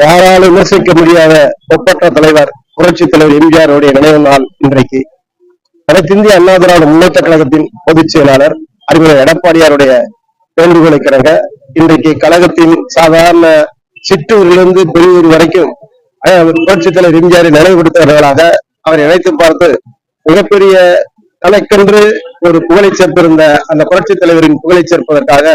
யாராலும் விமர்சிக்க முடியாத ஒப்பற்ற தலைவர் புரட்சி தலைவர் எம்ஜிஆருடைய நினைவு நாள் இன்றைக்கு. அனைத்திந்திய அண்ணா திராவிட முன்னேற்ற கழகத்தின் பொதுச் செயலாளர் அறிஞர் எடப்பாடியாருடைய வேண்டுகோளை இன்றைக்கு கழகத்தின் சாதாரண சிற்றூரிலிருந்து பெரியூர் வரைக்கும் புரட்சி தலைவர் எம்ஜிஆரை நினைவுபடுத்துகிறவர்களாக அவர் இணைத்து பார்த்து மிகப்பெரிய தனக்கென்று ஒரு புகழை சேர்த்திருந்த அந்த புரட்சி தலைவரின் புகழை சேர்ப்பதற்காக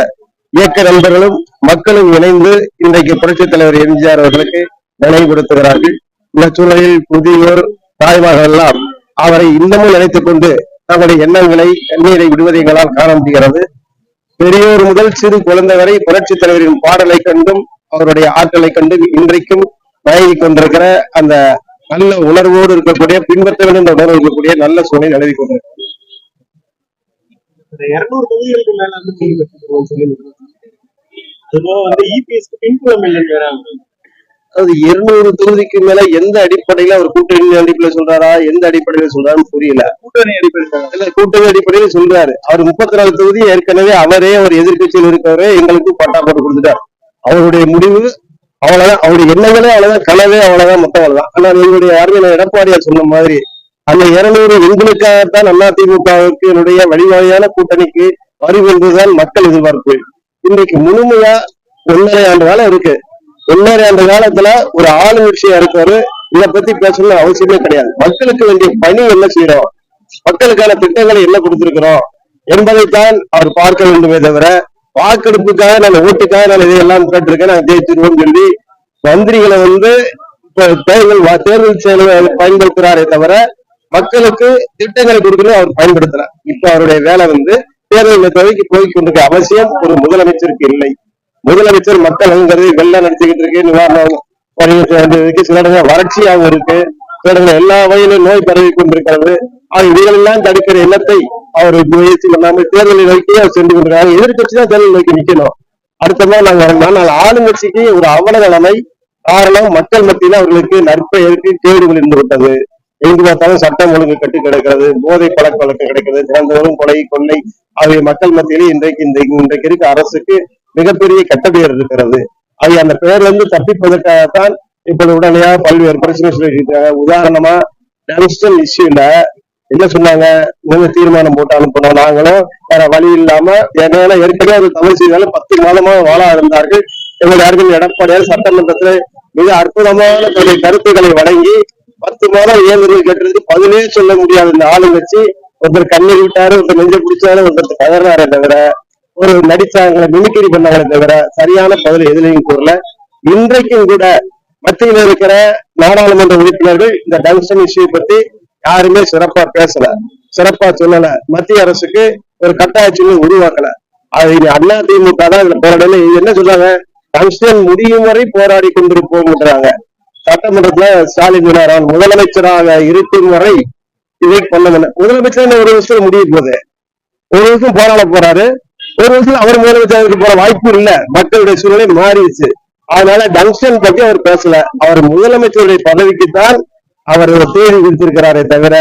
இயக்க நண்பர்களும் மக்களும் இணைந்து இன்றைக்கு புரட்சித் தலைவர் எம்ஜிஆர் அவர்களுக்கு நினைவுபடுத்துகிறார்கள் இந்த சூழலில் புதியோர் தாய்மார்கள் எல்லாம் அவரை இன்னமும் நினைத்துக் கொண்டு தங்களுடைய எண்ணங்களை கண்ணீரை விடுவதை எங்களால் காண முடிகிறது. பெரியோர் முதல் சிறு குழந்தை வரை புரட்சித் தலைவரின் பாடலை கண்டும் அவருடைய ஆற்றலை கண்டும் இன்றைக்கும் மயங்கி கொண்டிருக்கிற அந்த நல்ல உணர்வோடு இருக்கக்கூடிய பின்பற்ற வேண்டும் என்ற உணர்வு இருக்கக்கூடிய நல்ல சூழ்நிலை நிலவி கொண்டிருக்கிறது இந்த இருநூறு தொகுதிகளுக்கு மேல வந்து நீங்க பெற்றிருக்கோம் சொல்லி அதுபோக வந்து இபிஎஸ்க்கு பின்புலம் இல்லைன்னு வேற. அது இருநூறு தொகுதிக்கு மேல எந்த அடிப்படையில அவர் கூட்டணி அடிப்படையில சொல்றாரா? எந்த அடிப்படையில சொல்றாருன்னு புரியல. கூட்டணி அடிப்படையில் கூட்டணி அடிப்படையில சொல்றாரு. அவர் முப்பத்தி நாலு தொகுதி ஏற்கனவே அவரே அவர் எதிர்க்கட்சியில் இருக்கவரே எங்களுக்கு பட்டா போட்டு கொடுத்துட்டார். அவருடைய முடிவு அவ்வளவுதான். அவருடைய எண்ணங்களே அவ்வளவுதான். கனவே அவ்வளவுதான். மொத்தம் அவ்வளவுதான். ஆனா எங்களுடைய அறிஞர் எடப்பாடியார் சொன்ன மாதிரி அந்த இருநூறு எங்களுக்காகத்தான் அதிமுகவுக்கு என்னுடைய வழிவகையான கூட்டணிக்கு வரும் என்றுதான் மக்கள் எதிர்பார்ப்பு. இன்றைக்கு முழுமையா ஒன்றரை ஆண்டு காலம் இருக்கு. ஒன்றரை ஆண்டு காலத்துல ஒரு ஆளுங்கட்சியா இருக்காரு. இதை பத்தி பேசணும்னு அவசியமே கிடையாது. மக்களுக்கு வேண்டிய பணி என்ன செய்யறோம்? மக்களுக்கான திட்டங்களை என்ன கொடுத்திருக்கிறோம்? என்பதைத்தான் அவர் பார்க்க வேண்டுமே தவிர வாக்கெடுப்புக்காக நான் ஓட்டுக்காக நான் இதையெல்லாம் கேட்டிருக்கேன். நான் ஜெயிச்சிருவோம் சொல்லி மந்திரிகளை வந்து இப்ப தேர்தல் தேர்தல் செயல் பயன்படுத்துறாரே தவிர மக்களுக்கு திட்டங்களை கொடுக்கணும் அவர் பயன்படுத்தினார் இப்ப அவருடைய வேலை வந்து தேர்தல் துறைக்கு போய் கொண்டிருக்க அவசியம் ஒரு முதலமைச்சருக்கு இல்லை. முதலமைச்சர் மக்கள் அங்கிறது வெள்ளம் நடத்திக்கிட்டு இருக்கு நிவாரணம் சில இடங்கள் வறட்சியாகவும் இருக்கு. சில இடங்கள் எல்லா வகையிலும் நோய் பரவி கொண்டிருக்கிறது. ஆக இவைகளெல்லாம் தடுக்கிற எண்ணத்தை அவர் முயற்சி பண்ணாமல் தேர்தலை நோக்கி அவர் சென்று கொண்டிருக்காங்க எதிர்கட்சி தான் தேர்தல் நோக்கி நிக்கணும் அடுத்த மாதிரி நாங்க வரணும் ஆனால் ஆளுங்கட்சிக்கு ஒரு அவல நிலைமை காரணம் மக்கள் மத்தியில அவர்களுக்கு நற்பெயருக்கு கேடுகள் இருந்து விட்டது. எங்கு பார்த்தாலும் சட்டம் ஒழுங்கு கட்டு கிடக்கிறது போதை பழக்க வழக்கு கிடைக்கிறது திறந்தவரும் கொலை கொள்ளை ஆகிய மக்கள் மத்தியிலே இன்றைக்கு இந்த இன்றைக்கு இருக்க அரசுக்கு மிகப்பெரிய கெட்ட பெயர் இருக்கிறது. அது அந்த பெயர்ல இருந்து தப்பிப்பதற்காகத்தான் இப்பொழுது உடனடியாக பல்வேறு பிரச்சனை சொல்லிட்டு உதாரணமா டங்ஸ்டன் இஷ்யூல என்ன சொன்னாங்க? நீங்க தீர்மானம் போட்டு அனுப்பணும்? நாங்களும் வேற வழி இல்லாம ஏன்னா ஏற்கனவே அது தவறு செய்தாலும் பத்து மாதமா வாழ இருந்தார்கள். எங்களுடைய அருகில் எடப்பாடியார் சட்டமன்றத்துல மிக அற்புதமான தன்னுடைய கருத்துக்களை வழங்கி பத்து மாதம் இயந்திரம் கட்டுறது பதிலே சொல்ல முடியாத இந்த ஆளுங்கட்சி ஒருத்தர் கண்ணீர் விட்டாரு ஒருத்தர் நெஞ்ச பிடிச்சாரு ஒருத்தர் கதறினாரே தவிர ஒரு நடிச்சாங்களே மிமிக்கிரி பண்ணாங்களே தவிர சரியான பதில் எதுலையும் கூறல. இன்றைக்கும் கூட மத்தியில் இருக்கிற நாடாளுமன்ற உறுப்பினர்கள் இந்த டங்ஸ்டன் இஷ்யூ பத்தி யாருமே சிறப்பா பேசல. சிறப்பா சொல்லல. மத்திய அரசுக்கு ஒரு கட்டாயச்சின்னு உருவாக்கல. அது அண்ணா திமுக தான் இதுல போராடல என்ன சொல்றாங்க? டங்ஸ்டன் முடியும் வரை போராடி கொண்டிருப்போம்ன்றாங்க. சட்டமன்றத்துல ஸ்டாலின் சொன்னாராம் முதலமைச்சராக இருக்கும் வரை இதை பண்ண முதலமைச்சர் ஒரு வருஷத்துல முடிய போகுது. ஒரு வருஷம் போராட போறாரு. ஒரு வருஷம் அவர் முதலமைச்சருக்கு போற வாய்ப்பு இல்ல. மக்களுடைய சூழ்நிலை மாறிடுச்சு. அதனால டங்ஸ்டன் பத்தி அவர் பேசல. அவர் முதலமைச்சருடைய பதவிக்கு தான் அவர் ஒரு தேதி விதித்திருக்கிறாரே தவிர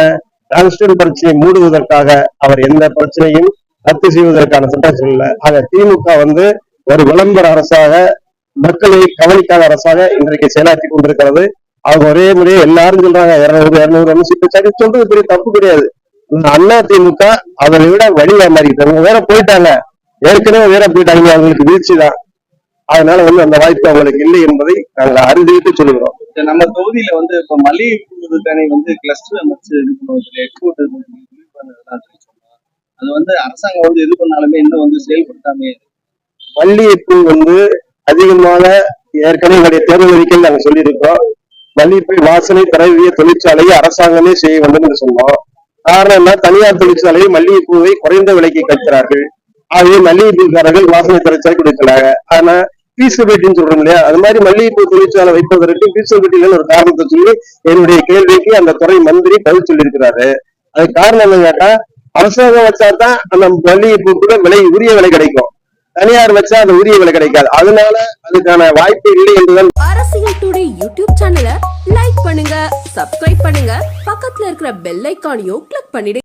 டங்ஸ்டன் பிரச்சனையை மூடுவதற்காக அவர் எந்த பிரச்சனையும் ரத்து செய்வதற்கான சட்டம் சொல்லல ஆக திமுக வந்து ஒரு விளம்பர அரசாக மக்களை கவனிக்காத அரசாக இன்றைக்கு செயலாற்றி கொண்டிருக்கிறது. அவங்க ஒரே முறையே எல்லாரும் சொல்றாங்க இருநூறு இருநூறு சீட்டு சரி சொல்றது பெரிய தப்பு கிடையாது. அண்ணா திமுக அதை விட வழிவா மாறிக்கிட்டாங்க வேற போயிட்டாங்க. ஏற்கனவே வேற போயிட்டாங்க. அவங்களுக்கு வீழ்ச்சி தான். அதனால வந்து அந்த வாய்ப்பு அவங்களுக்கு இல்லை என்பதை நாங்கள் அறுதிட்டு சொல்லுகிறோம். நம்ம தொகுதியில வந்து இப்ப மல்லிகைப்பூ தனி வந்து கிளஸ்டர் அமைச்சு இது பண்ணுவதில் எக்ஸ்போர்ட் அது வந்து அரசாங்கம் வந்து இது பண்ணாலுமே இன்னும் வந்து செயல்படுத்தாமே. மல்லிகைப்பூ வந்து அதிகமாக ஏற்கனவே எங்களுடைய தேர்தல் அறிக்கையில் நாங்கள் சொல்லியிருக்கோம். மல்லிகைப்பூ வாசனை திரவிய தொழிற்சாலையை அரசாங்கமே செய்ய வேண்டும் என்று சொன்னோம். காரணம் என்ன? தனியார் தொழிற்சாலையை மல்லிகைப்பூவை குறைந்த விலைக்கு கற்கிறார்கள் ஆகவே மல்லிகைப்பூக்காரர்கள் வாசனை தொழிற்சாலை கொடுக்கிறாங்க. ஆனா பீசபிலிட்டின்னு சொல்றோம் இல்லையா? அது மாதிரி மல்லிகைப்பூ தொழிற்சாலை வைப்பதற்கு பீசபிலிட்டிகள் ஒரு காரணத்தை சொல்லி என்னுடைய கேள்விக்கு அந்த துறை மந்திரி பதில் சொல்லியிருக்கிறாரு. அது காரணம் என்ன கேட்டா அரசாங்கம் வச்சா தான் அந்த கூட விலை உரிய விலை கிடைக்கும். தனியார் வச்சா அந்த உரிய விலை கிடைக்காது. அதனால அதுக்கான வாய்ப்பு இல்லை என்றுதான் அரசியல் டுடே யூடியூப் சேனலை லைக் பண்ணுங்க சப்ஸ்கிரைப் பண்ணுங்க பக்கத்துல இருக்கிற பெல் ஐக்கானையும் கிளிக் பண்ணிடுங்க